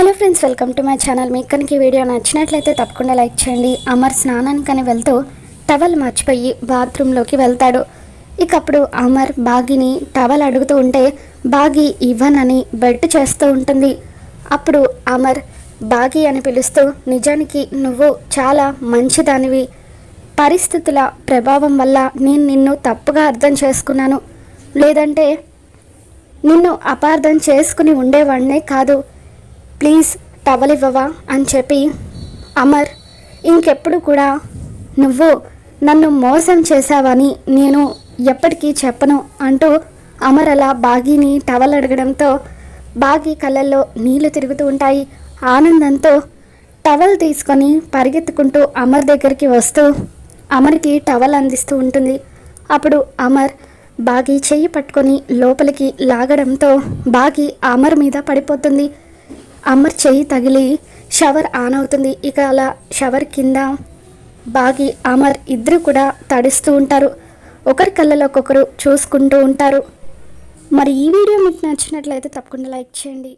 Hello friends welcome to my channel. మీకు కనుక ఈ వీడియో నచ్చినట్లయితే తప్పకుండా లైక్ చేయండి. అమర్ స్నానానికని వెళ్తూ టవల్ మర్చిపోయి బాత్రూంలోకి వెళ్తాడు. ఇక అప్పుడు అమర్ బాగిని టవల్ అడుగుతూ ఉంటే బాగి ఇవ్వనని బెట్ చేస్తూ ఉంటుంది. అప్పుడు అమర్ బాగి అని పిలుస్తూ నిజానికి నువ్వు చాలా మంచిదానివి. పరిస్థితుల ప్రభావం వల్ల నేను నిన్ను తప్పుగా అర్థం చేసుకున్నాను. లేదంటే నిన్ను అపార్థం చేసుకుని ఉండేవాడినే కాదు. ప్లీజ్ టవల్ ఇవ్వవా అని చెప్పి అమర్ ఇంకెప్పుడు కూడా నువ్వు నన్ను మోసం చేశావని నేను ఎప్పటికీ చెప్పను అంటూ అమర్ అలా బాగీని టవల్ అడగడంతో బాగి కళ్ళల్లో నీళ్ళు తిరుగుతూ ఉంటాయి. ఆనందంతో టవల్ తీసుకొని పరిగెత్తుకుంటూ అమర్ దగ్గరికి వస్తూ అమర్కి టవల్ అందిస్తూ ఉంటుంది. అప్పుడు అమర్ బాగి చెయ్యి పట్టుకొని లోపలికి లాగడంతో బాగి అమర్ మీద పడిపోతుంది. అమర్ చెయ్యి తగిలి షవర్ ఆన్ అవుతుంది. ఇక అలా షవర్ కింద బాగి అమర్ ఇద్దరు కూడా తడుస్తూ ఉంటారు. ఒకరి కళ్ళలో ఒక్కొక్కరు చూసుకుంటూ ఉంటారు. మరి ఈ వీడియో మీకు నచ్చినట్లయితే తప్పకుండా లైక్ చేయండి.